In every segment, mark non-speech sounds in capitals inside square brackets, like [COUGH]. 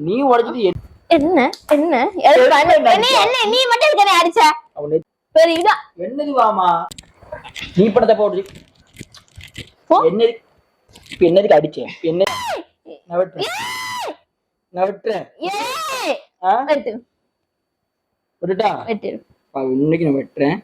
நீ- உடைச்சிட்டு என்ன என்ன? என்ன நீ மட்டும் அடிச்ச? இதா. என்னது வாமா நீ படத்தை போடு. என்னது இப்ப என்னதுக்கு அடிச்சேன் என்ன விட்டுட்டா? இன்னைக்கு நான் வெட்டுறேன்.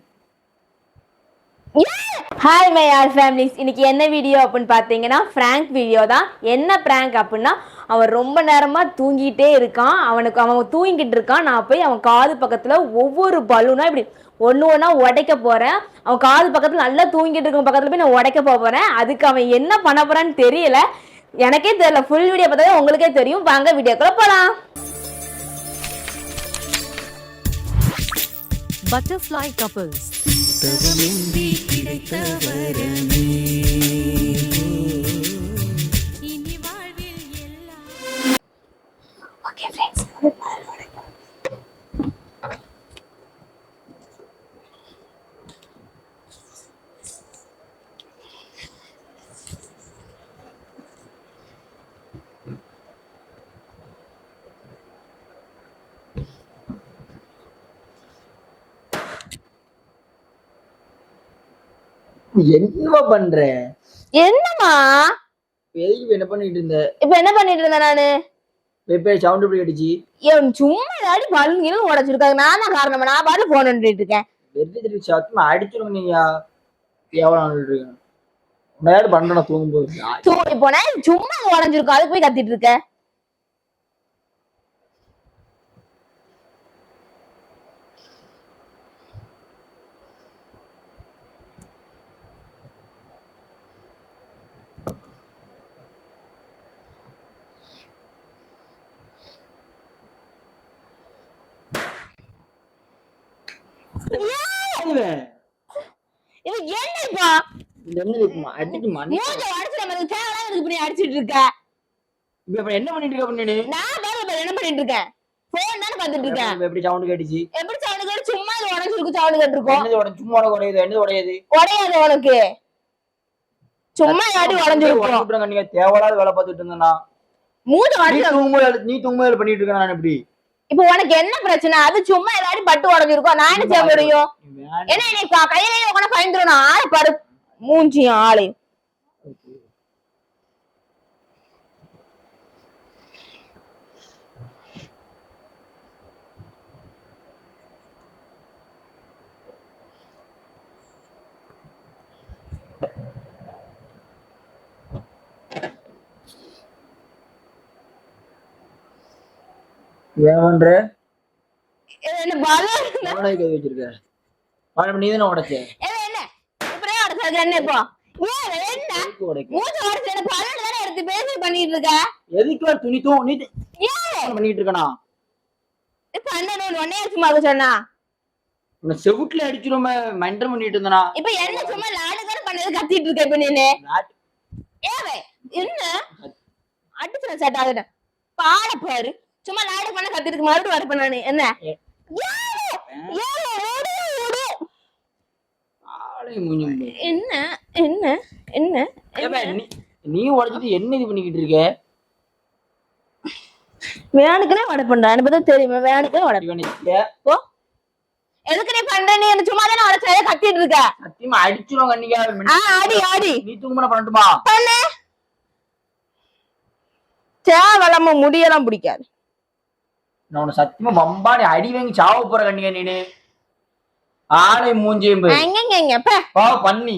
ஹாய் மை ஆர் ஃபேமிலிஸ் இன்னைக்கு என்ன வீடியோ அப்படின்னு பார்த்தீங்கன்னா ஃப்ராங்க் வீடியோ தான். என்ன ப்ராங்க் அப்படின்னா அவன் ரொம்ப நேரமாக தூங்கிட்டே இருக்கான். அவனுக்கு அவன் தூங்கிட்டு இருக்கான். நான் போய் அவன் காது பக்கத்தில் ஒவ்வொரு பலூனா இப்படி ஒன்று ஒன்றா உடைக்க போகிறேன் அவன் காது பக்கத்தில் நல்லா தூங்கிட்டு இருக்கும் பக்கத்தில் போய் நான் உடைக்க போகிறேன் அதுக்கு அவன் என்ன பண்ண போகிறான்னு தெரியல. எனக்கே தெரியல. ஃபுல் வீடியோ பார்த்தா உங்களுக்கே தெரியும். வாங்க வீடியோக்குள்ள போகலாம் Butterfly couples. இனி என்னவா பண்ற? என்னம்மா? எதுக்கு என்ன பண்ணிட்டு இருந்த? இப்போ என்ன பண்ணிட்டு இருந்தேன் நானு? வெப்பே சவுண்ட் இப்படி அடிச்சு ஏன் சும்மா ஏதாடி பலூன் உடைச்சிருக்காங்க நான் தான் காரணமா. நான் பாட்டு போன் பண்ணிட்டு இருக்கேன். வெற்றி திருப்பி சத்தமா அடிச்சிருங்க நீங்க? எவ்வளவு இருக்கேன் உன்னையாடு பண்றேன் தூங்கும்போது தூங்கி போனேன் சும்மா உடஞ்சிருக்கும். அதுக்கு போய் கத்திட்டு இருக்க. இது என்ன இருக்குமா அடிச்சு மணி மூஞ்ச உடச்சு தேவையில்லாம இப்படி அடிச்சிட்டு இருக்க? இப்ப இப்ப என்ன பண்ணிட்டு இருக்க பண்ணு நான் இப்ப என்ன பண்ணிட்டு இருக்கேன்? போன் தானே பாத்துட்டு இருக்கேன். எப்படி சவுண்ட் கேட்டுச்சு? எப்படி சவுண்ட் கேட்டு? சும்மா இது சவுண்ட் கேட்டிருக்கோம் என்னது உடஞ்சு? சும்மா உனக்கு உடையுது. என்னது உடையுது? உடையாது உனக்கு. சும்மா உடஞ்சிருக்கும். உடஞ்சுட்டாங்க நீங்க தேவையில்லாத வேலை பார்த்துட்டு இருந்தேன்னா மூஞ்ச நீ உடச்சு நீ தூங்கும்போது பண்ணிட்டு இருக்க நான் எப்படி? இப்ப உனக்கு என்ன பிரச்சனை? அது சும்மா ஏதாடி பட்டு உடஞ்சிருக்கும். நான் என்ன செய்ய முடியும்? வேணாம். ஏன்னா நீ க- கையிலேயே உட்காந்து பயந்துரும். ஆளை பாரு. மூஞ்சியும் ஆளையும். ஏன் பண்ற? இது என்ன பலூன் எவனை கை வச்சிருக்க. அவன் நீ தானே உடைச்ச? என்ன? இப்படியே உடச்சதுக்கு என்ன இப்போ? துணி தூ நீ பண்ணிட்டு இருக்கனா ஒன்னே சும்மா சொன்னா. உன்னை செவுட்டுல அடிச்சிருமே மென்டல் பண்ணிட்டு இருந்தனா? இப்ப என்ன சும்மா லாடுகார பண்ணது கத்திட்டு இருக்க இப்ப நீனு ஏவே என்ன? அடிச்சு செட் ஆகுது பாட பாரு. சும்மா லாடு பண்ண கத்திட்டு மறுபடியும் வர பண்ணானு என்ன? என்ன என்ன என்ன நீ உடைச்சிட்டு என்ன இது பண்ணிக்கிட்டு இருக்க? வேணுக்குனே வட பண்றேன் எனக்கு தான் தெரியுமா வேணுக்குனே வட இவனை ஏ- போ. எதுக்கு நீ பண்ற நீ என்ன சும்மா தானே உடச்சாலே கத்திட்டு இருக்க? சத்தியமா அன்னைக்கு ஆ ஆடி ஆடி. நீ தூங்குன பண்ணட்டுமா? பண்ணு. தேவலாம முடியெல்லாம் பிடிக்காது. நான் உன்னை சத்தியமா பம்பாடி அடி வாங்கி சாவ போற கண்ணிங்க நீனு? ஆளை மூஞ்சியும் போய். எங்க பா பண்ணி.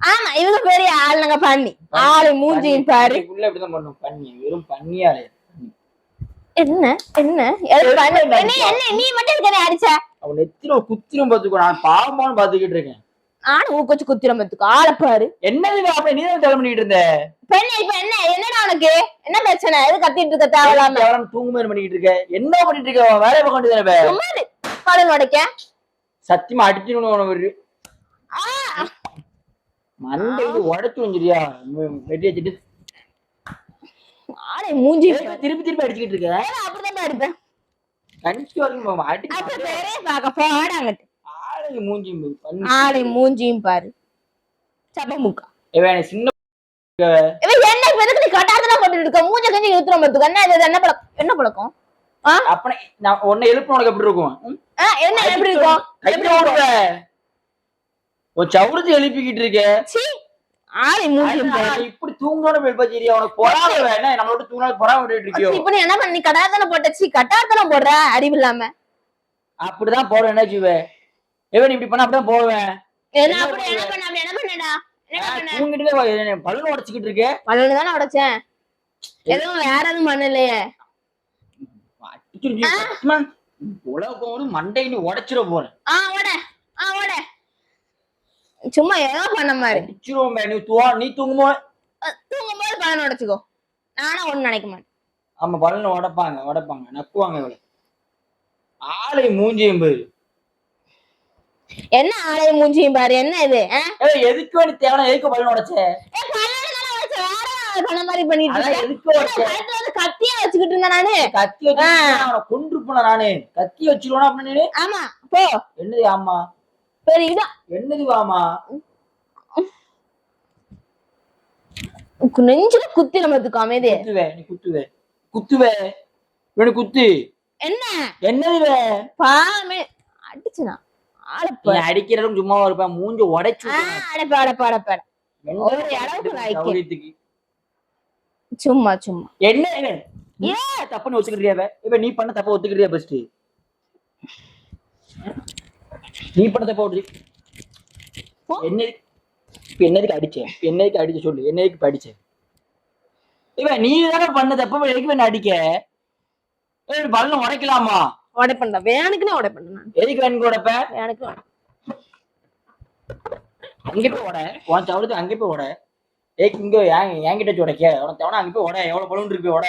ஆமா இவங்க பெரிய ஆளுங்க பண்ணி. ஆளு மூஞ்சியும் பாரு. உள்ள இப்படிதான் பண்ணும். பண்ணி வெறும் பண்ணியாலே. என்ன என்ன? என்ன நீ மட்டும் அடிச்ச? அவன் நெத்தில ஒரு குத்திரும் பாத்துக்கோ நான் பாவமான்னு பாத்துக்கிட்டு இருக்கேன். ஆனா ஊக்கச்சு குத்திரம் பத்துக்கு. ஆளை பாரு. என்னது அப்படி நீ தான் பண்ணிட்டு இருந்த? பெண்ணு இப்ப என்ன? என்னடா உனக்கு? என்ன பிரச்சனை? எது கத்திட்டு இருக்க தேவையில்லாம? தேவலாம் தூங்குமே பண்ணிட்டு இருக்க. என்ன பண்ணிட்டு இருக்க? அவன் வேலையை பார்க்க வேண்டியதானே சும்மா உடைக்க சத்தியமா அடிச்சிடணும் உனக்கு மண்டை உடச்சு வந்துரியா வெட்டி வச்சுட்டு. ஆளை மூஞ்சி திருப்பி திருப்பி அடிச்சுக்கிட்டு இருக்க? அப்படிதான் இருப்பேன் கணிச்சு வரைக்கும் அடி அப்ப பேரே பாக்க போடாங்கட்டு ஆளை மூஞ்சியும் பாரு இவன் சின்ன இவன் என்ன நீ கட்டாதனா இருக்க மூஞ்ச கஞ்சி இழுத்துறோம் பாத்துக்க என்ன இது என்ன பழக்கம் என்ன பழக்கம் ஆ அப்ப நான் உன்னை எழுப்பு உனக்கு எப்படி இருக்கும் ம்? ஆ, என்ன எப்படி இருக்கும் எப்படி கையில இருக்கும் ஓடுவ. ஒரு சவுரத்தை எழுப்பிக்கிட்டு இருக்க ஆளை மூஞ்சி இப்படி தூங்கணும் பெல்பச்சேரியா உனக்கு பொறாம வேணா நம்மளோட தூங்கினா பொறாம விட்டுட்டு இருக்கியோ இப்ப என்ன பண்ண நீ கடாதான போட்ட சீ கட்டாதான போடுற அறிவு இல்லாம அப்படிதான் போறேன் என்ன எவன் இப்படி பண்ண அப்படிதான் போவேன். என்ன என்ன அப்படி என்ன பண்ண? அப்படி என்ன பண்ணடா என்ன பண்ண? தூங்கிட்டு பலூன் உடச்சுக்கிட்டு இருக்கேன் பலூன் தானே உடைச்சேன். எதுவும் வேற எதுவும் பண்ணலையே. உலகம் ஒரு மண்டை நீ உடைச்சிட போறேன் ஆ ஓட. ஆ ஓட. சும்மா ஏதோ பண்ண மாதிரி. அடிச்சிருவோம் நீ தூ நீ தூங்குமோ? அஹ், தூங்கும்போது பலன் உடைச்சுக்கோ. நானும் ஒண்ணு நினைக்க மாட்டேன். ஆமா பலூன் உடைப்பாங்க உடைப்பாங்க நக்குவாங்க இவளை. ஆளை மூஞ்சியும் போய் என்ன ஆலய மூஞ்சியும் பாரு என்ன இது எதுக்கு வேண்டி தேவை எதுக்கு பலூன் உடைச்ச? பண்ணிட்டு கத்தியா வச்சுக்கிட்டு இருந்தேன் நானு. கத்தி வச்சு கொன்று போன நானு. கத்தி வச்சிருவானா அப்படின்னு ஆமா போ. என்னது ஆமா? இதான் என்னது வாமா? நெஞ்சில குத்தி நம்மளுக்கு அமைதி குத்துவே நீ குத்துவே. குத்துவே. இவனு குத்து. என்ன? என்னது? பாமே அடிச்சுனா அடிக்கிறதும் சும்மா இருப்பேன் மூஞ்சி உடைச்சு விட்டுருவேன். அடப்ப அடப்ப அடப்ப. என்ன ஒரு அளவுக்கு. சும்மா சும்மா. என்ன? நீ தப்புன்னு ஒத்துக்கிறியாவ இப்ப நீ பண்ண தப்ப ஒத்துக்கிறியா பெஸ்ட் நீ பண்ண தப்ப ஒத்து போ. என்ன இப்ப என்னதுக்கு அடிச்சேன்? என்னதுக்கு அடிச்ச சொல்லு. என்னதுக்கு இப்ப அடிச்ச இவன் நீ தானே பண்ண தப்ப வேணும் அடிக்க? பலூன் உடைக்கலாமா? உடைப்பண்டா வேணுக்குன்னு உடைப்பண்டா நான். எதுக்கு வேணும் உடைப்ப வேணுக்கு உடை- அங்க போய் உட உன் தவிர்த்து அங்க போய் உட ஏய் இங்க ஏன் என்கிட்ட உடைக்க உனக்கு தவணை அங்க போய் உட எவ்வளவு பலூன் இருக்கு உட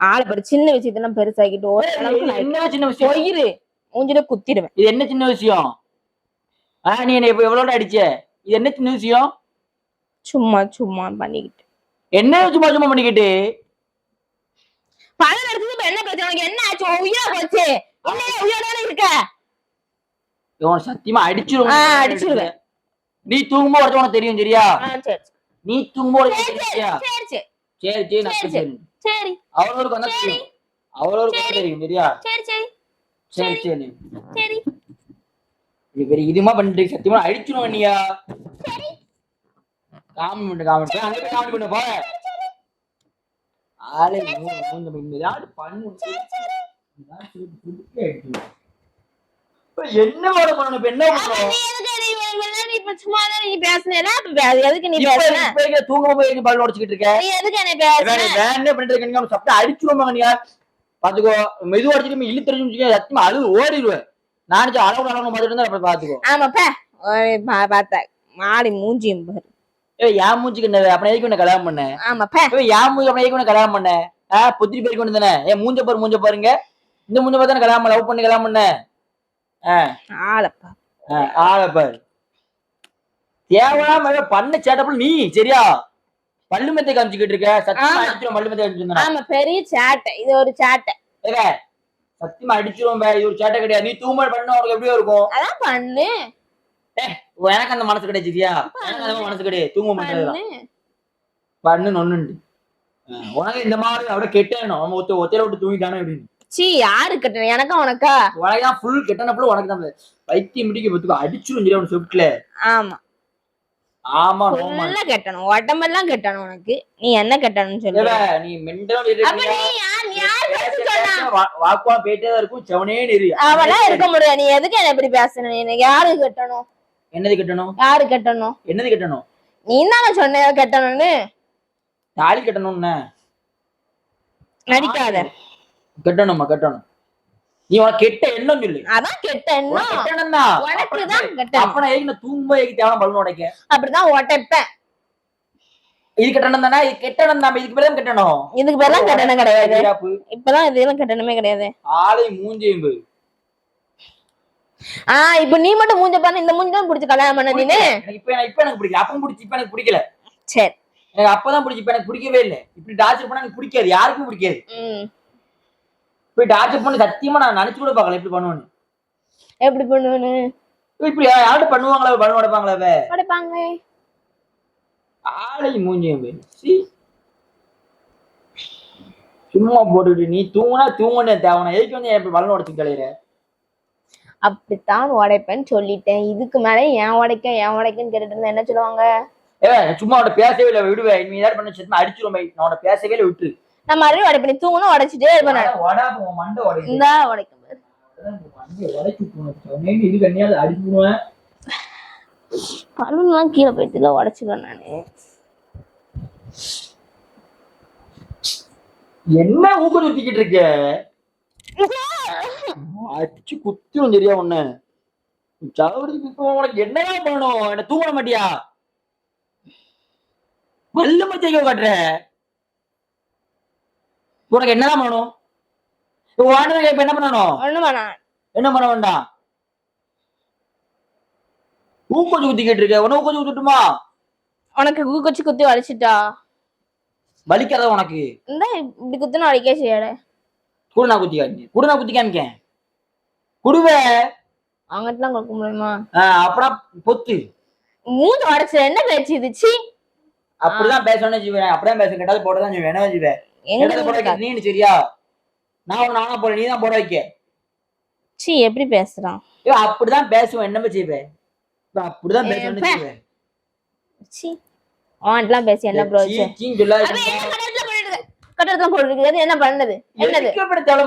ஆளை பாரு சின்ன விஷயத்தெல்லாம் பெருசாக்கிட்டு ஒரு அளவுக்கு நான் என்ன சின்ன விஷயம்? போயிரு. மூஞ்சில குத்திடுவேன். இது என்ன சின்ன விஷயம்? ஆ நீ என்ன இப்ப எவ்வளவு அடிச்ச? இது என்ன சின்ன விஷயம்? சும்மா சும்மா பண்ணிக்கிட்டு. என்ன சும்மா சும்மா பண்ணிக்கிட்டு? இப்ப என்ன பிரச்சனை? உனக்கு என்ன ஆச்சு? உயிரா போச்சு. இல்லையே உயிரோட இருக்க? இவன் சத்தியமா அடிச்சிருவோம் ஆ, அடிச்சிருவேன். நீ தூங்கும்போது ஒருத்தன் உனக்கு தெரியும் சரியா? நீ தூங்கும்போது சரியா? சரி. சரி சரி சரி வந்தா தெரியும். அவரோருக்கு வந்தா தெரியும் சரியா? சரி சரி. சரி சரி. சரி. இது இதுமா பண்ணிட்டு சத்தியமா அடிச்சிருவோம் நீயா? காமெடி பண்ணு காமெடி பண்ணு. அங்க போய் காமெடி பண்ணு போ. ஆளே மூணு பண்ணு யாரு பண்ணு என்ன வேலை பண்ணணும்? இப்ப என்ன நீ நீ நீ நீ நீ தூங்காம போய் இங்க பல் உடைச்சுக்கிட்டு இருக்க. நீ எதுக்கு என்ன பேசுன? வேணே பண்ணிட்டு இருக்க நீங்க சப்ட அடிச்சிருவோம் நீங்க. பாத்துக்கோ மெதுவா அடிச்சுட்டு இழுத்தடிச்சு சத்தியமா அழுது ஓடிடுவேன். நான் அளவு அளவு பார்த்துட்டு இருந்தா பாத்துக்கோ. ஆமாப்பா. ஒரு பா- பார்த்தா மாடி மூஞ்சியும் பாரு. என் மூஞ்சிக்கு என்ன அப்புறம் எதுக்கு உன்னை கல்யாணம் பண்ண? ஆமாப்பா. ஏய் என் மூஞ்சி அப்புறம் எதுக்கு உன்னை கல்யாணம் பண்ண? ஆ புத்திரி பேருக்கு ஒன்று தானே ஏன் மூஞ்ச பாரு மூஞ்ச பாருங்க. இந்த மூஞ்ச பார்த்து கல்யாணம் லவ் பண்ணி கல்யாணம் பண்ண? ஆளப்பா. ஆ, ஆளை பாரு. தேவையில்லாம ஏதோ பண்ண சேட்டப்புல நீ சரியா? பல்லு மெத்தை காமிச்சுக்கிட்டு இருக்க. சத்தியமா ஆமா. அடிச்சிரும் பல்லு மெத்தை காமிச்சிருந்தா ஆமா பெரிய சேட்டை. இது ஒரு சேட்டை. ஏங்க சத்தியமா அடிச்சிரும் இது ஒரு சேட்டை கிடையாது. நீ தூமல் பண்ண உனக்கு எப்படியோ இருக்கும். அதான் பண்ணு. எனக்கு அந்த மனசு கிடையாது சரியா எனக்கு அந்த மனசு கிடையாது. தூங்க மாட்டேன். பண்ணு. நொண்ணுண்டு. உனக்கு இந்த மாதிரி அப்படியே கெட்டணும் அவன் ஒத்த ஒத்தையில விட்டு தூங்கிட்டானே அப்படின்னு சீ யாரு கட்டணும் எனக்கா உனக்கா? உனக்கு தான் ஃபுல் கெட்டனப்புல உனக்கு தான் வைத்தியம் முடிக்க பத்துக்கு அடிச்சிரும் சொல்லி அவன் சொட்டுல ஆமா. ஆமா நோமா ஃபுல்லா கட்டணும் உடம்பெல்லாம் கட்டணும் உனக்கு. நீ என்ன கட்டணும்னு சொல்லு. நீ மெண்டலும் அப்ப நீ யார் நீ யார் பேச சொன்னா? வாக்குவா போயிட்டே தான் இருக்கும். செவனே அவெல்லாம் இருக்க முடியாது. நீ எதுக்கு என்ன இப்படி பேசுன? நீ எனக்கு யாரு கட்டணும் என்னது கட்டணும்? யாரு கட்டணும்? என்னது கட்டணும்? நீ தானே சொன்ன கட்டணும்னு? தாலி கட்டணும்னு நடிக்காத. கட்டணுமா? கட்டணும். நீ உனக்கு கெட்ட எண்ணம் சொல்லு. அதான் கெட்ட எண்ணம். கெட்ட எண்ணம் தான் உனக்கு தான் கெட்ட அப்ப நான் நான் தூங்கும்போது எதுக்கு தேவை பலன் உடைக்க? அப்படிதான் உடைப்பேன். இது கட்டணம் தானே? இது கெட்டணும் தான்? இதுக்கு பேரும் கட்டணும். இதுக்கு பேர்லாம் கட்டணம் கிடையாது. இப்பதான் இதெல்லாம் கட்டணமே கிடையாது. ஆளை மூஞ்சியும் போய் ஆஹ் இப்ப நீ மட்டும் மூஞ்ச பாரு இந்த மூஞ்சி தான் பிடிச்சி கல்யாணம் பண்ண நீனு? எனக்கு இப்ப எனக்கு இப்ப எனக்கு பிடிக்கல. அப்பவும் பிடிச்சி இப்ப எனக்கு பிடிக்கல. சரி. எனக்கு அப்பதான் பிடிச்சி இப்ப எனக்கு பிடிக்கவே இல்லை. இப்படி டார்ச்சர் பண்ணா எனக்கு பிடிக்காது. யாருக்கும் பிடிக்காது. போய் டார்ச்சர் பண்ணி சத்தியமா நான் நினைச்சு கூட பார்க்கல எப்படி பண்ணுவேன்னு. எப்படி பண்ணுவேன்னு? இப்படி யாரும் பண்ணுவாங்களா பலன் உடைப்பாங்களா? உடைப்பாங்க ஆளை மூஞ்சியும் சீ. சும்மா போட்டுட்டு நீ தூங்குனா தூங்குனே தேவனை. எதுக்கு வந்து என் பலன் உடச்சு கலையிற அப்படித்தான் உடைப்பேன்னு சொல்லிட்டேன். இதுக்கு மேலே ஏன் உடைக்க ஏன் உடைக்கன்னு கேட்டுட்டு இருந்தா என்ன சொல்லுவாங்க? ஏ சும்மா அவட பேசவே இல்லை விடுவேன் நீ ஏதாவது பண்ண சேர்த்து அடிச்சிருவேன் நான் உன்னை பேசவே இல்லை விட்டுரு. நான் மறுபடியும் உடைப்பேன். நீ தூங்கணும் உடைச்சிட்டே இருப்பேன் மண்டை உடைக்கும் இந்தா உடைக்கும் பலூன்லாம் கீழே போயிட்டு உடைச்சிடுவேன் நானு. என்ன ஊக்கம் சுத்திக்கிட்டு இருக்க? [LAUGHS] அடிச்சு குத்திரும் சரியா ஒண்ணு சவரத்துக்கு இப்போ உனக்கு என்னதான் பண்ணணும் என்ன தூங்க மாட்டியா? வல்ல மச்சைக்கோ காட்டுற. உனக்கு என்னதான் பண்ணணும் வாடகை இப்ப என்ன பண்ணணும்? என்ன பண்ண வேண்டாம்? ஊக்கம் குத்திக்கிட்டு இருக்க. உன ஊக்கம் குத்துட்டுமா? உனக்கு குச்சி குத்தி உடைச்சிட்டா வலிக்காத உனக்கு? இந்த இப்படி குத்துனா உடைக்கே செய்யாட கூட நான் குத்தி காமிக்க கூட நான் குத்தி காமிக்கேன் குடுவே. அவங்ககிட்டலாம் கொடுக்க முடியுமா? அப்புறம் பொத்து. மூணு உடைச்ச என்ன பேச்சு இது? சீ. அப்படிதான் பேசணும்னு பேச. கேட்டாலும் போடதான் செய்வேன் என்ன வச்சுவேன் எங்க என்னது போட வைக்க நீ சரியா? நான் போட நீ தான் போட வைக்க. சீ எப்படி பேசுறான்? அப்படிதான் பேசுவேன். என்ன இவன்? அப்படிதான் பேசணும்னு சீ. அவன்கிட்டலாம் பேசி என்ன ப்ரோ சீ, போட்டுருக்கு என்ன பண்ணது? என்னது?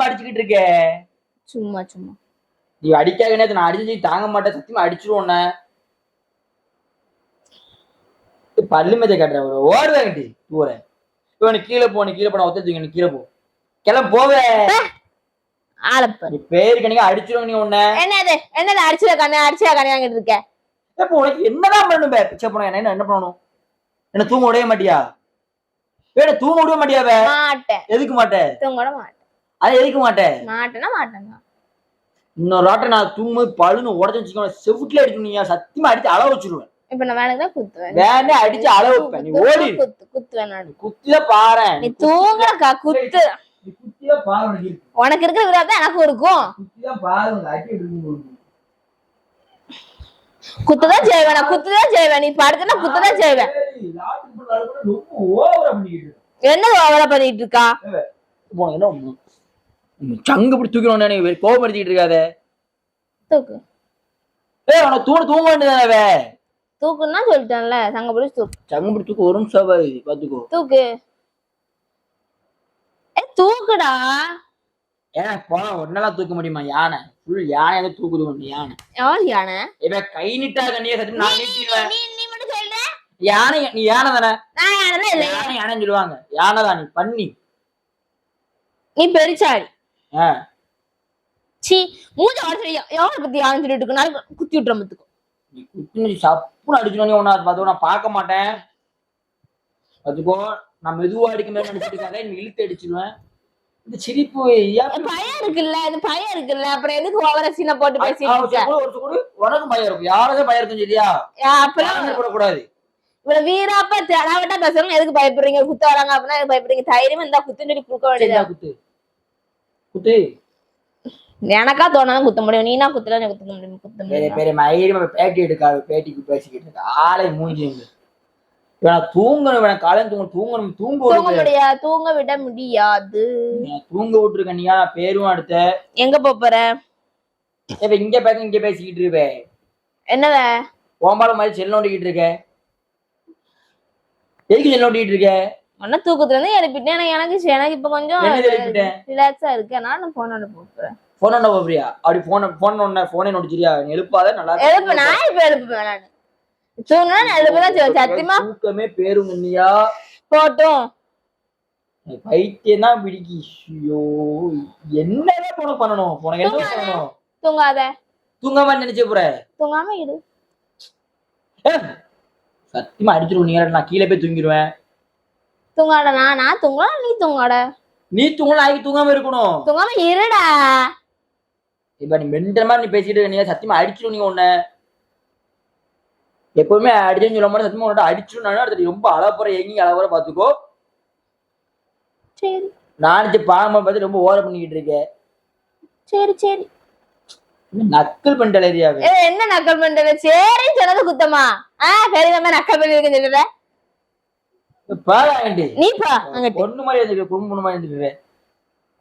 அடிச்சுக்கிட்டு இருக்க? சும்மா சும்மா. நீ அடிக்காத நேத்து நான் அடிச்சு தாங்க மாட்டேன் சத்தியமா. ஏய், பல்லு மேஜை கட்டுற ஒரு ஓடுவேன் கட்டி தூர இவனு கீழே போ நீ கீழே போன ஒத்தச்சுங்க நீ கீழே போ. கிளம்ப போவே. நீ பேருக்கு நீங்க அடிச்சிருவோம் நீ உன்ன. என்னது? என்னது அடிச்சுல கண்ணு அடிச்சுல கண்ணு இருக்க? இப்ப உனக்கு என்னதான் பண்ணணும் பே? பிச்சை போன என்ன என்ன பண்ணணும்? என்ன தூங்க விடவே மாட்டியா? வேற தூங்க விடவே மாட்டியாவே மாட்டேன். எதுக்கு மாட்டே? தூங்க கூட மாட்டேன். அதை எதுக்கு மாட்டே? மாட்டேன்னா மாட்டேன்னா. இன்னொரு ஆட்டம் நான் தூங்கும்போது பழுன்னு உடச்சு வச்சுக்கோங்க. செவுட்ல அடிக்கணும் நீ சத்தியமா அடிச்சு அளவு வச்சிருவேன். இப்ப நான் வேணுக்கு தான் குத்துவேன். வேணே அடிச்சு அளவு வைப்பேன் நீ ஓடி. குத்து குத்துவேன் நான். பாறேன் நீ தூங்குறக்கா குத்து. பாரு உனக்கு. இருக்கு. உனக்கு இருக்கிற விதா தான் எனக்கும் இருக்கும். குத்திதான் பாரு அடி. குத்துதான் செய்வேன் நான் குத்துதான் செய்வேன். நீ படுத்துனா குத்துதான் செய்வேன். ரொம்ப ஓவரா இருக்க. என்ன ஓவரா பண்ணிட்டு இருக்கா? என்ன சங்கு இப்படி தூக்கணும் நீ கோபப்படுத்திக்கிட்டு இருக்காத. தூக்கு. ஏய் உனக்கு தூண தூங்க வேண்டியதானவே தூக்குன்னா சொல்லிட்டேன்ல சங்க பிடிச்சி தூக்கு. சங்கு இப்படி தூக்க ஒரு நிமிஷம் பாத்துக்கோ. தூக்கு. ஏ தூக்குடா. ஏன் போனா ஒன்னெல்லாம் தூக்க முடியுமா யானை? ஃபுல் யானை தூக்குது ஒண்ணு யானை. எவன் யானை? இவன் கை நீட்டா கண்ணியே சத்தியம் நான் நீட்டிடுவேன். நீ மட்டும் சொல்ற? யானை நீ யானை தானே? நான் யானை இல்ல யானை யானைன்னு சொல்லுவாங்க. யானை தான் நீ பண்ணி. நீ பெருச்சாடி. சி மூஞ்ச உடச்சு எவனை பத்தி யானை சொல்லிட்டு இருக்கு நாளைக்கு குத்தி விட்டுற மத்துக்கும். நீ குத்துனு சப்புன்னு அடிச்சோன்னே அது பார்த்து நான் பார்க்க மாட்டேன். அதுக்கோ நான் மெதுவா அடிக்க மேல நினைச்சிட்டு இருக்காங்க நீ இழுத்து அடிச்சிருவேன். இந்த சிரிப்பு பயம் இருக்குல்ல இது பயம் இருக்குல்ல அப்புறம் எதுக்கு ஓவர சீனை போட்டு பேசிட்டு உனக்கும் பயம் இருக்கும் யாருக்கும் பயம் இருக்கும் சரியா அப்பெல்லாம் யாருமே போடக்கூடாது. இவ்வளவு வீராப்பா தெடாவட்டா பேசுறவங்க எதுக்கு பயப்படுறீங்க? குத்த வராங்க அப்படின்னா பயப்படுறீங்க? தைரியமா இருந்தா குத்துன்னு சொல்லி குடுக்க வேண்டியது குத்து. குத்து. எனக்கா தோணாதான் குத்த முடியும். நீனா குத்துல எனக்கு குத்த முடியும். குத்த பெரிய முடியும் பெரிய மயிரும் பேட்டி எடுக்காது. பேட்டிக்கு பேசிக்கிட்டு இருக்கு. ஆளை மூஞ்சி இவன் தூங்கணும். இவன் காலையில் தூங்க தூங்கணும். தூங்க தூங்க விடுங்க முடியாது தூங்க விட முடியாது. தூங்க விட்டுருக்க. நீயா? நான் பேரும் அடுத்த. எங்க போப் போற? இப்ப இங்க பேச இங்க பேசிக்கிட்டு இருப்பே. என்னத ஓம்பால மாதிரி செல் நோண்டிக்கிட்டு இருக்க. எதுக்கு செல் நோண்டிக்கிட்டு இருக்க? உன்ன தூக்கத்துல இருந்து எழுப்பிட்டேன். எனக்கு எனக்கு எனக்கு இப்ப கொஞ்சம் ரிலாக்ஸா இருக்கு. அதனால நான் போனோட போறேன் போன் என்ன போறியா அப்படி போன போன் ஒண்ணு போனே நோடிச்சிரியா நீ எழுப்பாத நல்லா எழுப்பு நான் இப்ப எழுப்புவேன் நான் தூங்கினா எழுப்பதான். சத்தியமா தூக்கமே பேரும் இல்லையா போட்டும். பைத்தியம் தான் பிடிக்கி. ஐயோ என்னதான் போன பண்ணணும்? உனக்கு என்ன பண்ணணும்? தூங்காத. தூங்காம நினைச்சே போற? தூங்காம இரு. சத்தியமா அடிச்சிருவோம் நீ நான் கீழே போய் தூங்கிடுவேன் தூங்காட நான் தூங்கலாம் நீ தூங்காட நீ தூங்கலாம் ஆகி தூங்காம இருக்கணும். தூங்காம இருடா. இப்ப நீ மென்டல் மாதிரி நீ பேசிட்டு நீ சத்தியமா அடிச்சிடும் நீ உன்ன. எப்பவுமே அடிச்சேன்னு சொல்ல மாதிரி சத்தியமா உன்ன அடிச்சிடும் அடுத்து ரொம்ப அளப்புற எங்கேயும் அளவுற பாத்துக்கோ. சரி. நான் பாம்பை பார்த்து ரொம்ப ஓர பண்ணிக்கிட்டு இருக்கேன். சரி சரி. நக்கல் பண்ணிட்டல ஏரியாவே ஏ என்ன நக்கல் பண்றது? சரின்னு சொன்னது குத்தமா. ஆ பெரியவங்க நக்கல் பண்ணி இருக்குன்னு பாராண்டி நீ பா பொண்ணு மாதிரி குடும்ப பொண்ணு மாதிரி இருந்துருக்கு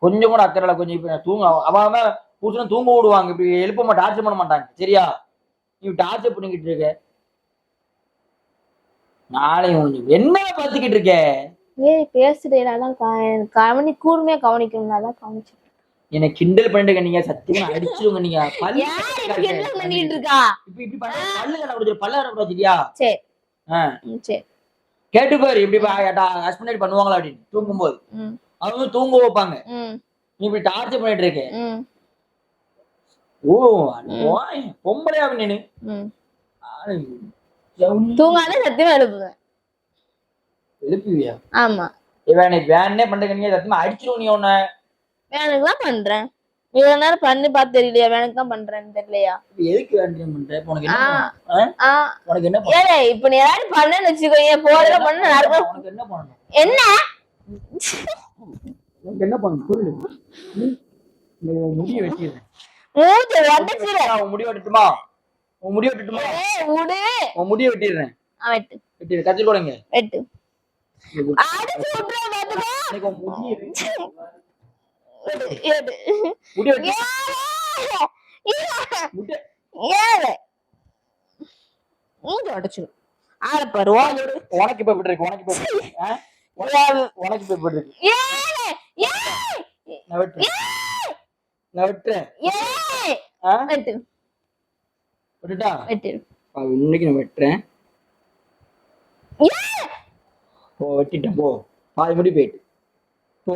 கொஞ்சம் கூட அக்கறை கொஞ்சம் இப்ப தூங்க அவன் புருஷனை தூங்க விடுவாங்க. இப்படி எழுப்ப மாட்டான் டார்ச்சர் பண்ண மாட்டாங்க. சரியா? நீ டார்ச்சர் பண்ணிக்கிட்டு இருக்க. நாளையும் கொஞ்சம் என்ன பார்த்துக்கிட்டு இருக்க? ஏய் பேசுறேன் அதான் கா- கவனி கூர்மையா கவனிக்கணும். அதான் கவனிச்சு என்னை கிண்டல் பண்ணிட்டு நீங்க சத்தியமா அடிச்சிருங்க நீங்க. [LAUGHS] பல்லு பண்ணிட்டு இருக்கா? இப்ப இப்படி பல்லு கடை கொடுத்து பல்ல கடை கொடுத்து சரியா? சரி. ஆ. ம், சரி. கேட்டு பாரு இப்படி ஹஸ்பண்ட் பண்ணுவாங்களா அப்படின்னு. தூங்கும்போது. அவங்க தூங்க வைப்பாங்க. நீ இப்படி டார்ச்சர் பண்ணிட்டு இருக்க. ஓ பொம்பளையா ஜவுளி. தூங்காத சத்தியமா எழுப்புவேன். எழுப்புவியா? ஆமா. இவன் எனக்கு வேணே பண்றீங்க சத்தியமா அடிச்சிருவோம் நீ உன்ன. வேணுக்கு தான் பண்றேன். இவ்வளவு நேரம் பண்ணி பார்த்து தெரியலையா? வேணுக்கு தான் பண்றேன்னு தெரியலையா? எதுக்கு வேண்டியம் பண்ற? உனக்கு உனக்கு என்ன? ஏலே இப்ப நீ ஏதாவது பண்ணன்னு வச்சுக்கோங்க போறத பண்ண உனக்கு என்ன பண்ணணும்? என்ன? உனக்கு என்ன பண்ணணும்? உன் முடிய வெட்டிடுறேன். மூஞ்ச உடச்சிரு உன் முடி வெட்டட்டுமா? உன் முடி வெட்டட்டுமா? ஏய் விடு உன் முடிய வெட்டிடுறேன். ஆ, வெட்டு. வெட்டிடு. கத்திரி கொடுங்க வெட்டு. அடிச்சு விட்டுறேன் பாத்துக்கோ உன் முடிய உடைச்சிரும் ஆள பாரு. உனக்கு இப்ப இருக்கு? உனக்கு இப்ப? உனக்கு இப்ப இருக்கு? இன்னைக்கு நான் வெட்டுறேன். போ வெட்டிட்டேன் போ. பாதி முடி போயிட்டு. போ.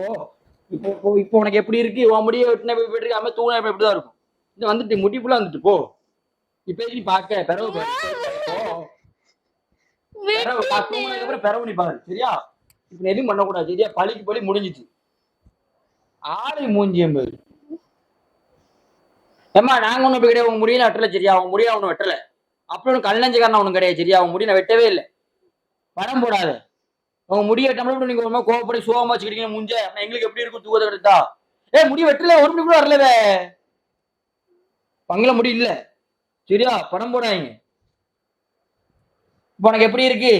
இப்போ இப்போ இப்போ உனக்கு எப்படி இருக்கு? உன் முடிய வெட்டின போய் போயிட்டு இருக்கு? அம்மா தூண இப்ப இப்படிதான் இருக்கும்? இது வந்துட்டு முடி ஃபுல்லா வந்துட்டு போ. இப்ப நீ பாக்க? பிறவு பாரு. அப்புறம் பிறவு நீ பாரு சரியா? இப்ப எதுவும் பண்ணக்கூடாது சரியா? பழிக்கு பழி முடிஞ்சிச்சு. ஆளை மூஞ்சி என்பது ஏம்மா நாங்க இப்ப கிடையாது. உங்க முடியல வெட்டல சரியா? உங்க முடிய ஒண்ணும் வெட்டல. அப்புறம் ஒன்றும் கல்லஞ்சக்காரன் ஒண்ணும் கிடையாது சரியா? உங்க முடிய நான் வெட்டவே இல்லை. படம் போடாத. உங்க முடிய வெட்டாம நீங்க ஒரு கோவப்படி சோகமா வச்சுக்கிட்டீங்க முஞ்ச. எங்களுக்கு எப்படி இருக்கும் தூக்கத்தை கிடைத்தா? ஏ முடி வெட்டல ஒரு மணி கூட வரலவே பங்கள முடி இல்ல. சரியா படம் போடாங்க இப்போ உனக்கு எப்படி இருக்கு?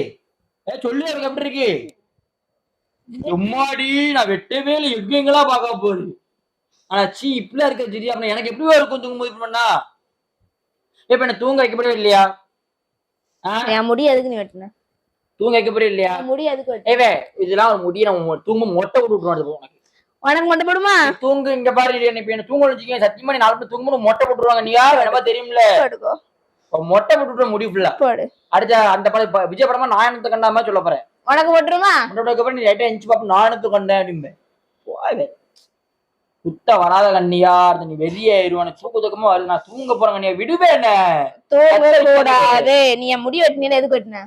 ஏ சொல்லு எனக்கு எப்படி இருக்கு? எம்மாடி நான் வெட்டவே இல்லை. எங்க எங்களா பார்க்க போகுது? ஆனா சீ இப்படிலாம் இருக்க சரியா அப்புறம் எனக்கு எப்படி இருக்கும் தூங்கும் போது பண்ணா? இப்ப என்ன தூங்க வைக்கப்படவே இல்லையா? ஆ? என் முடி எதுக்கு நீ வெட்டின? தூங்க வைக்கப்படவே இல்லையா முடி வெட்டின ஏவே இதெல்லாம் ஒரு முடிய நம்ம தூங்க மொட்டை விட்டு விட்டுருவாங்க உனக்கு மட்டும் போடுமா? தூங்கு இங்க பாரு இப்ப என்ன தூங்க வச்சுக்கீங்க சத்தியமா நீ நாலு பேர் தூங்கும்போது மொட்டை போட்டுருவாங்க. நீ யார் வேணமா தெரியும்ல? மொட்டை போட்டு முடி ஃபுல்லா போடு. அடுத்த அந்த படம் விஜய் படமா நாயனத்தை கண்டா மாதிரி சொல்ல போறேன். உனக்கு போட்டுருமா? மொட்டை நீ லைட்டா எஞ்சி பாப்பா நாயனத்தை கண்டேன் அப்படிம்பேன் போவே. குத்த வராத கண்ணியா நீ வெளியே ஆயிடுவான தூக்க தூக்கமா வருது. நான் தூங்க போறேன் கண்ணியா. விடுவே என்ன? தூங்க கூடாது. நீ என் முடி வெட்டினீல எதுக்கு வெட்டின?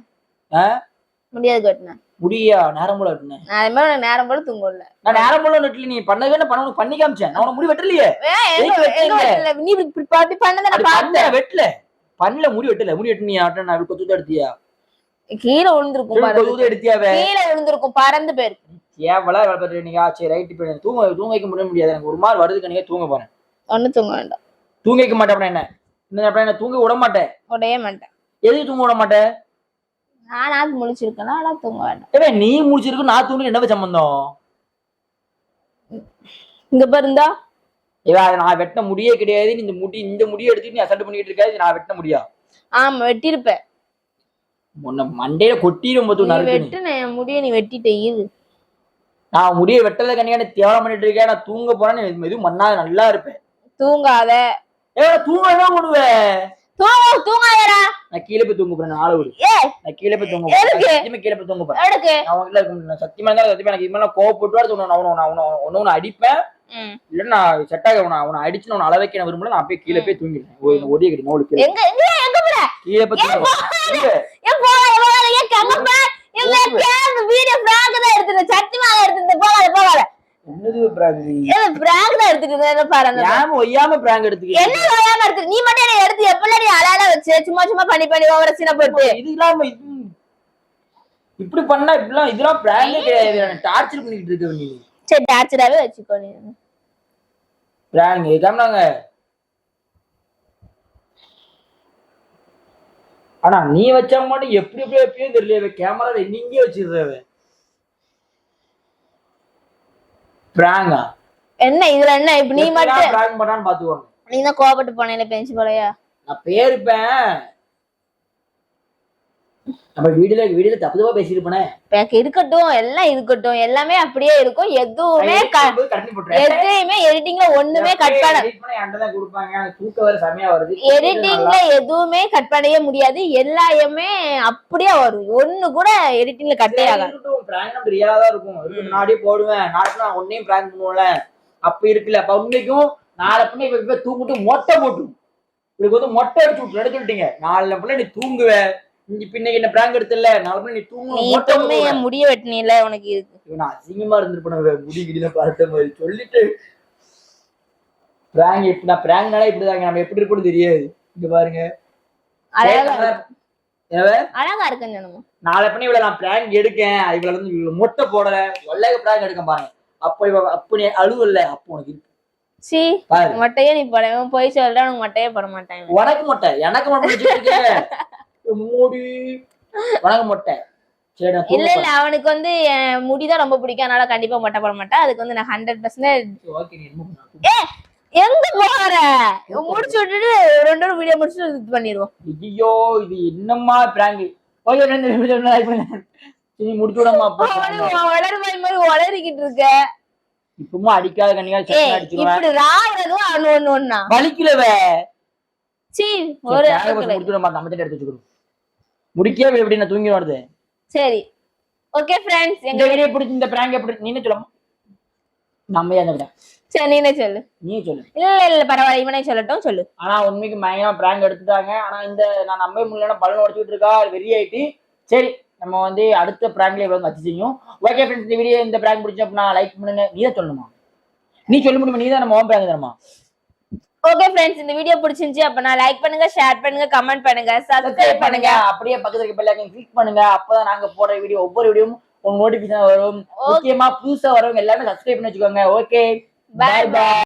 ஆ? முடி எதுக்கு வெட்டின முடியா? நேரம் போல வெட்டினேன் நான் அது மாதிரி உனக்கு நேரம் போல தூங்கல. நான் நேரம் போல வெட்டல நீ பண்ணவே என்ன பண்ண பண்ணி காமிச்சேன். நான் உனக்கு முடி வெட்டலையே? நீ இப்படி பண்ணதை நான் பார்த்தேன். வெட்டல. பண்ணல முடி வெட்டல. முடி வெட்டினியா வெட்ட நான் கொத்து எடுத்தியா? கீழே விழுந்திருக்கும் எடுத்தியாவே? கீழே விழுந்திருக்கும் பறந்து போயிருக்கு. ஏவலா வேலை பார்த்துருக்கீங்க சரி ரைட் இப்போ தூங்க தூங்க வைக்க முடிய முடியாது. எனக்கு ஒரு மாதிரி வருது கணிக்க தூங்க போறேன். ஒன்னும் தூங்க வேண்டாம். தூங்க வைக்க மாட்டேன் என்ன? என்ன தூங்க விட மாட்டேன். உடைய மாட்டேன். எதுக்கு தூங்க விட மாட்டேன் நானாவது முழிச்சிருக்கேனா? ஆனா தூங்க வேண்டாம். ஏவே நீ முடிச்சிருக்கு நான் தூங்க என்ன சம்பந்தம்? இங்க பாருந்தா. ஏவே அதை நான் வெட்ட முடியே கிடையாது. இந்த முடி இந்த முடியை எடுத்துட்டு நீ அசல்ட் பண்ணிட்டு இருக்காது. இது நான் வெட்ட முடியா? ஆமா வெட்டியிருப்ப உன்னை மண்டையில கொட்டிடும் போது. வெட்டுன. முடிய நீ வெட்டிட்ட இரு. நான் முடியை வெட்டல கண்ணியா நீ தேவலம் பண்ணிட்டு இருக்கேன். நான் தூங்க போறேன் நீ எதுவும் பண்ணாத நல்லா இருப்பேன். தூங்காத. ஏ தூங்க என்ன பண்ணுவேன் தூங்க தூங்காதடா. நான் கீழே போய் தூங்க போறேன் நாளை விடு. நான் கீழே போய் தூங்க போறேன். சத்தியமா கீழே போய் தூங்க போறேன். நான் உங்ககிட்ட இருக்க முடியல சத்தியமா இருந்தாலும் சத்தியமா எனக்கு இது மாதிரி கோவப்பட்டு வர நான் அவனை ஒன்னு ஒன்று அடிப்பேன். இல்ல நான் செட் ஆக அவனை அவனை அடிச்சு நான் அள வைக்க நான் விரும்பல. நான் அப்படியே கீழே போய் தூங்கிடுறேன் ஒடிய நோடு கீழே. எங்க எங்க எங்க போற? கீழே போய் தூங்க. எங்க? ஏன் போகாத? போகாத ஏன் கங்க போ என் கேம் வீடியோ பிராங்க் தான் எடுத்துட்டு சத்தியமா எடுத்துட்டு போகாத போகாத. என்னது பிராங்க் ஏன் பிராங்க் தான் எடுத்துட்டு பாரு அந்த ஏன் ஒய்யாம பிராங்க் எடுத்துக்கிட்டு என்ன வராம எடுத்து நீ மட்டும் என்ன எடுத்து எப்பல நீ அழகா வச்சு சும்மா சும்மா பண்ணி பண்ணி ஓவர சீன போட்டு. இது இல்லாம இப்படி பண்ணா இப்படிலாம் இதெல்லாம் பிராங்கே கிடையாது. டார்ச்சர் பண்ணிக்கிட்டு இருக்க நீ. சரி டார்ச்சராவே வச்சுக்கோ நீ. பிராங்க் கேமராங்க ஆனா நீ வச்சா மட்டும் எப்படி எப்படி எப்பயும் தெரியல கேமரா எங்கெங்கே வச்சிருந்தவ பிராங்கா என்ன இதுல என்ன? இப்ப நீ மட்டும் பிராங்க் பண்ணான்னு பாத்துக்கோங்க. நீ தான் கோபப்பட்டு போனேன் பெஞ்சு போலயா? நான் பேருப்பேன். நம்ம வீடுல வீடுல தப்பு தப்பா பேசிருப்பேனே இருக்கட்டும் எல்லாம் இருக்கட்டும் எல்லாமே அப்படியே இருக்கும். எதுவுமே எதையுமே எடிட்டிங்ல ஒண்ணுமே கட் பண்ண எடிட்டிங்ல எதுவுமே கட் பண்ணவே முடியாது. எல்லாமே அப்படியே வரும். ஒண்ணு கூட எடிட்டிங்ல கட்டே ஆகாது. இருக்கும்? இருக்கு, முன்னாடியே போடுவேன். நாளைக்கு நான் ஒன்னையும் பிராங்க் பண்ணுவோம்ல அப்ப இருக்குல்ல. அப்ப உண்மைக்கும் நாளை பின்ன இப்ப மொட்டை போட்டுரும் இப்படி வந்து மொட்டை அடிச்சு விட்டு சொல்லிட்டீங்க நாளை பிள்ளை நீ தூங்குவ. இங்க பின்னைக்கு என்ன பிராங்க் எடுத்துல நாளை பிள்ளை நீ தூங்கு நீ முடிய வெட்டினில உனக்கு. இருக்கு இவன் அசிங்கமா இருந்திருப்பேன் முடி கிடில பார்த்த மாதிரி சொல்லிட்டு. பிராங்க் இப்ப நான் பிராங்க்னால இப்படிதாங்க நம்ம எப்படி இருக்கணும் தெரியாது. இங்க பாருங்க. அழகா சொன்னோம் நாளை பண்ணி இவ்வளவு நான் பிராங்க் எடுக்கேன். இவ்வளவு வந்து மொட்டை போடல. ஒல்lega பிராங்க் எடுக்க பாருங்க. அப்ப இவ அப்ப நீ அழுவல்ல. அப்போ உனக்கு இருக்கு. சி மொட்டையே நீ போட போய் சொல்ற உனக்கு மொட்டையே போட மாட்டேன் உனக்கு மொட்டை. எனக்கு மொட்டை இருக்க. [LAUGHS] மூடி. உனக்கு மொட்டை. சரி நான் இல்ல இல்ல அவனுக்கு வந்து முடிதான் ரொம்ப பிடிக்கும். அதனால கண்டிப்பா மொட்டை போட மாட்டேன். அதுக்கு வந்து நான் ஹண்ட்ரட் பர்சன்ட். எங்க போற? முடிச்சு விட்டுட்டு ரெண்டு ஒரு வீடியோ முடிச்சு இது பண்ணிடுவோம் ஐயோ இது என்னம்மா பிராங்க் ஓகே ரெண்டு நிமிஷம் நீ முடிச்சு விடமா அப்போ வளருமாய் மாதிரி வளரிக்கிட்டு இருக்க. இப்பமா அடிக்காத கண்ணியா ஏய் சட்டம் அடிச்சிருவேன். இப்படி ராவறதும் அவனு ஒண்ணு வலிக்கலவே. சீ ஒரு முடிச்சு விட மாட்டேன். நம்ம எடுத்து வச்சுக்கிறோம் முடிக்கவே எப்படி நான் தூங்கி வருது? சரி. ஓகே ஃப்ரெண்ட்ஸ் இந்த வீடியோ பிடிச்சி இந்த பிராங்க் எப்படி நீனே சொல்லமா நம்ம ஏன் விட. சரி நீனே சொல்லு. நீ சொல்லு. இல்ல இல்ல பரவாயில்ல இவனே சொல்லட்டும் சொல்லு. ஆனா உண்மைக்கு பயங்கரமா பிராங்க் எடுத்துட்டாங்க. ஆனா இந்த நான் நம்பவே முடியலன்னா பலன் உடச்சுட்டு இருக்கா? வெறி ஆயிட்டு. சரி நம்ம வந்து அடுத்த பிராங்க்ல இவ்வளவு வச்சு செய்யும் ஓகே ஃப்ரெண்ட்ஸ் இந்த வீடியோ இந்த பிராங்க் பிடிச்ச அப்படின்னா லைக் பண்ணுங்க. நீ தான் சொல்லணுமா? நீ சொல்ல முடியுமா? நீ தான் நம்ம ஓம் பிராங்க் தரமா ஓகே ஃப்ரெண்ட்ஸ் இந்த வீடியோ பிடிச்சிருந்துச்சு அப்ப நான் லைக் பண்ணுங்க ஷேர் பண்ணுங்க கமெண்ட் பண்ணுங்க சப்ஸ்கிரைப் பண்ணுங்க. அப்படியே பக்கத்துல இருக்க பெல் ஐக்கன் கிளிக் பண்ணுங்க. அப்பதான் நாங்க போடுற வீடியோ ஒவ்வொரு வீடியோவும் உங்க நோட்டிபிகேஷன் வரும். முக்கியமா புதுசா வரவங்க எல்லாமே சப்ஸ்கிரைப் பண்ணி வச்சுக்கோங்க. Okay Bye bye bye. Bye